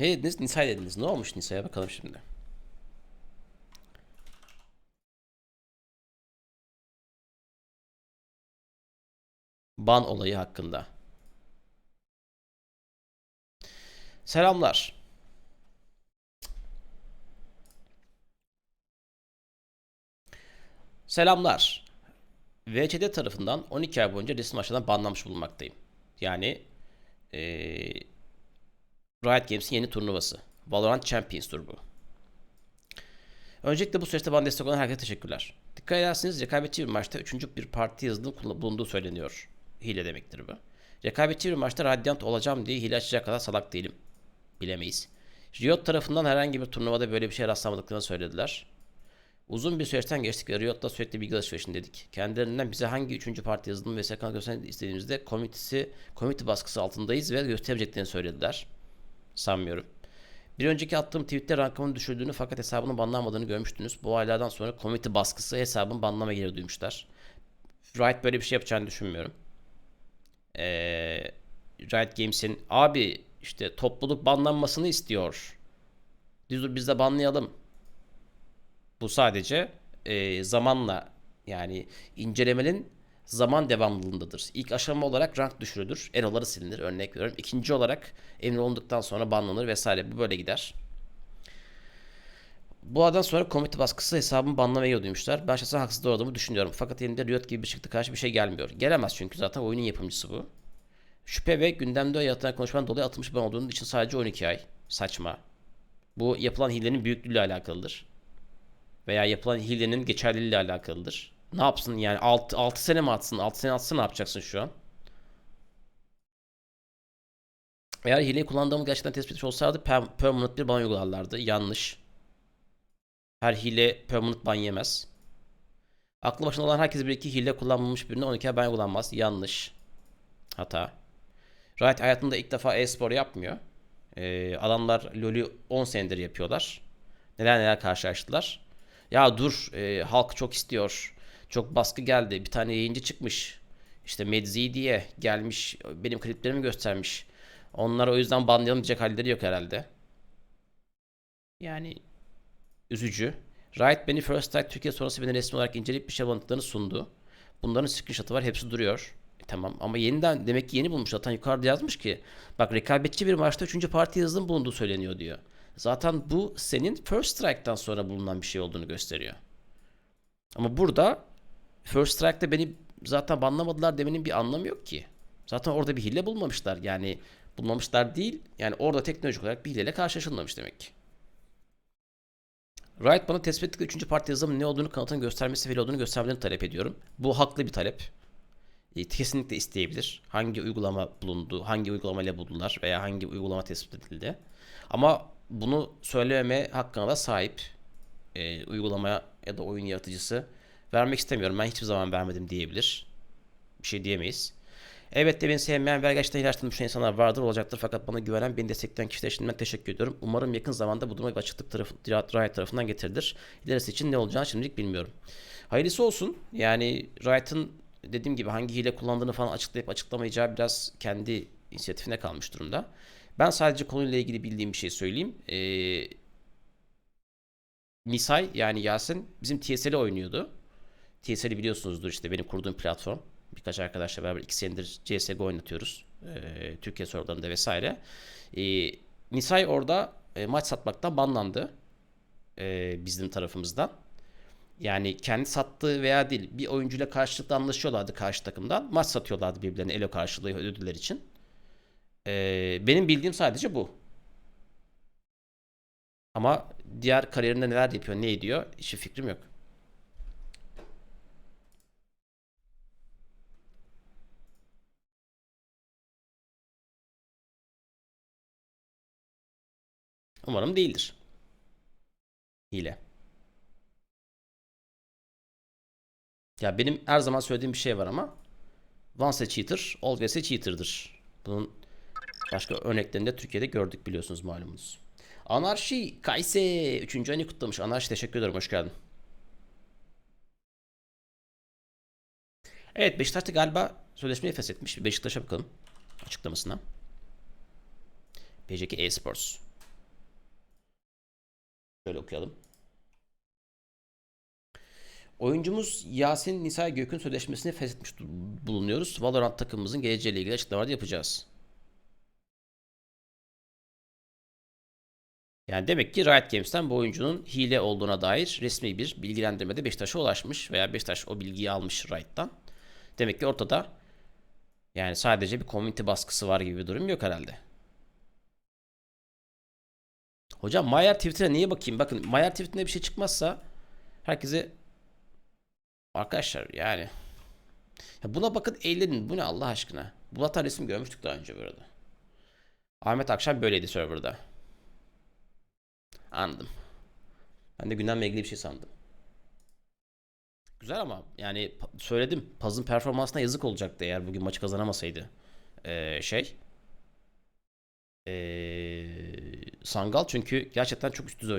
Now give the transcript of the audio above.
Ne dediniz? Nisa'ya dediniz. Ne olmuş Nisa'ya bakalım şimdi. Ban olayı hakkında. Selamlar. Selamlar. VCD tarafından 12 ay boyunca resim aşağıdan banlanmış bulunmaktayım. Yani eee Riot Games'in yeni turnuvası. Valorant Champions Tour bu. Öncelikle bu süreçte bana destek olan herkese teşekkürler. Dikkat ederseniz rekabetçi bir maçta üçüncü bir parti yazılımı kullan- bulunduğu söyleniyor. Hile demektir bu. Rekabetçi bir maçta Radiant olacağım diye hile açacak kadar salak değilim. Bilemeyiz. Riot tarafından herhangi bir turnuvada böyle bir şey rastlamadıklarını söylediler. Uzun bir süreçten geçtik ve Riot'la sürekli bilgi alışverişindeydik. Kendilerinden bize hangi üçüncü parti yazılımı ve sekans göstermek istediğimizde komitesi, komite baskısı altındayız ve göstermeyeceklerini söylediler. Sanmıyorum. Bir önceki attığım tweette rankımın düşürdüğünü fakat hesabının banlanmadığını görmüştünüz. Bu olaylardan sonra komite baskısı hesabın banlama geri duymuşlar. Riot böyle bir şey yapacağını düşünmüyorum. Ee, Riot Games'in abi işte topluluk banlanmasını istiyor. Biz, biz de banlayalım. Bu sadece e, zamanla yani incelemenin zaman devamlılığındadır. İlk aşama olarak rank düşürülür. Eroları silinir örnek veriyorum. İkinci olarak emin olunduktan sonra banlanır vesaire. Bu böyle gider. Bu adan sonra komite baskısı hesabımı banlamaya duymuşlar. Ben şahsen haksız olduğumu düşünüyorum. Fakat elinde Riot gibi bir çıktı karşı bir şey gelmiyor. Gelemez çünkü zaten oyunun yapımcısı bu. Şüphe ve gündemde yaratılan konuşmadan dolayı atılmış ban olduğunun için sadece 12 ay. Saçma. Bu yapılan hilenin büyüklüğüyle alakalıdır. Veya yapılan hilenin geçerliliğiyle alakalıdır. Ne yapsın yani 6, 6 sene mi atsın? 6 sene atsa ne yapacaksın şu an? Eğer hileyi kullandığımı gerçekten tespit etmiş olsaydı per- permanent bir ban uygularlardı. Yanlış. Her hile permanent ban yemez. Aklı başında olan herkes bir iki hile kullanmamış birine 12 ay ban uygulanmaz. Yanlış. Hata. Riot hayatında ilk defa e-spor yapmıyor. Ee, adamlar LoL'ü 10 senedir yapıyorlar. Neler neler karşılaştılar. Ya dur e, halk çok istiyor. Çok baskı geldi. Bir tane yayıncı çıkmış. İşte Medzi diye gelmiş benim kliplerimi göstermiş. Onlara o yüzden banlayalım diyecek halleri yok herhalde. Yani üzücü. Riot beni First Strike Türkiye sonrası beni resmi olarak inceleyip bir şey bulunduklarını sundu. Bunların screenshot'ı var. Hepsi duruyor. E, tamam ama yeniden demek ki yeni bulmuş. Zaten yukarıda yazmış ki bak rekabetçi bir maçta 3. parti yazılım bulunduğu söyleniyor diyor. Zaten bu senin First Strike'tan sonra bulunan bir şey olduğunu gösteriyor. Ama burada First Strike'da beni zaten banlamadılar demenin bir anlamı yok ki. Zaten orada bir hile bulmamışlar. Yani bulmamışlar değil. Yani orada teknolojik olarak bir hileyle karşılaşılmamış demek ki. Riot bana tespit ettikleri 3. parti yazılımın ne olduğunu kanıtını göstermesi ve olduğunu göstermelerini talep ediyorum. Bu haklı bir talep. E, kesinlikle isteyebilir. Hangi uygulama bulundu, hangi uygulamayla buldular veya hangi uygulama tespit edildi. Ama bunu söylememe hakkına da sahip e, uygulamaya ya da oyun yaratıcısı vermek istemiyorum. Ben hiçbir zaman vermedim diyebilir. Bir şey diyemeyiz. Evet de beni sevmeyen ve gerçekten ilaçlarını düşünen insanlar vardır olacaktır. Fakat bana güvenen, beni destekleyen kişiler için ben teşekkür ediyorum. Umarım yakın zamanda bu duruma bir açıklık tarafı, Riot tarafından getirilir. İlerisi için ne olacağını şimdilik bilmiyorum. Hayırlısı olsun. Yani Riot'ın dediğim gibi hangi hile kullandığını falan açıklayıp açıklamayacağı biraz kendi inisiyatifine kalmış durumda. Ben sadece konuyla ilgili bildiğim bir şey söyleyeyim. Ee, Nisay yani Yasin bizim TSL'i oynuyordu. TSL'i biliyorsunuzdur işte benim kurduğum platform. Birkaç arkadaşla beraber iki senedir CSGO oynatıyoruz. Ee, Türkiye serverlarında vesaire. Ee, Nisay orada e, maç satmaktan banlandı. Ee, bizim tarafımızdan. Yani kendi sattığı veya değil bir oyuncuyla karşılıklı anlaşıyorlardı karşı takımdan. Maç satıyorlardı birbirlerine elo karşılığı ödüller için. Ee, benim bildiğim sadece bu. Ama diğer kariyerinde neler yapıyor, ne ediyor hiçbir fikrim yok. Umarım değildir. Hile. Ya benim her zaman söylediğim bir şey var ama once a cheater, always a cheater'dır. Bunun başka örneklerini de Türkiye'de gördük biliyorsunuz malumunuz. Anarşi Kayse 3. ayını kutlamış. Anarşi teşekkür ederim. Hoş geldin. Evet Beşiktaş'ta galiba sözleşmeyi feshetmiş. Beşiktaş'a bakalım açıklamasına. BJK Esports. Şöyle okuyalım. Oyuncumuz Yasin Nisa Gök'ün sözleşmesini feshetmiş bulunuyoruz. Valorant takımımızın geleceğiyle ilgili açıklamalar yapacağız. Yani demek ki Riot Games'ten bu oyuncunun hile olduğuna dair resmi bir bilgilendirmede Beşiktaş'a ulaşmış veya Beşiktaş o bilgiyi almış Riot'tan. Demek ki ortada yani sadece bir community baskısı var gibi bir durum yok herhalde. Hocam Mayer tweetine niye bakayım? Bakın Mayer tweetinde bir şey çıkmazsa herkese arkadaşlar yani ya buna bakın eğlenin. Bu ne Allah aşkına? Bu hata resim görmüştük daha önce burada. Ahmet akşam böyleydi serverda. Anladım. Ben de gündemle ilgili bir şey sandım. Güzel ama yani söyledim. Paz'ın performansına yazık olacaktı eğer bugün maçı kazanamasaydı. Ee, şey. Ee, Sangal çünkü gerçekten çok üst düzey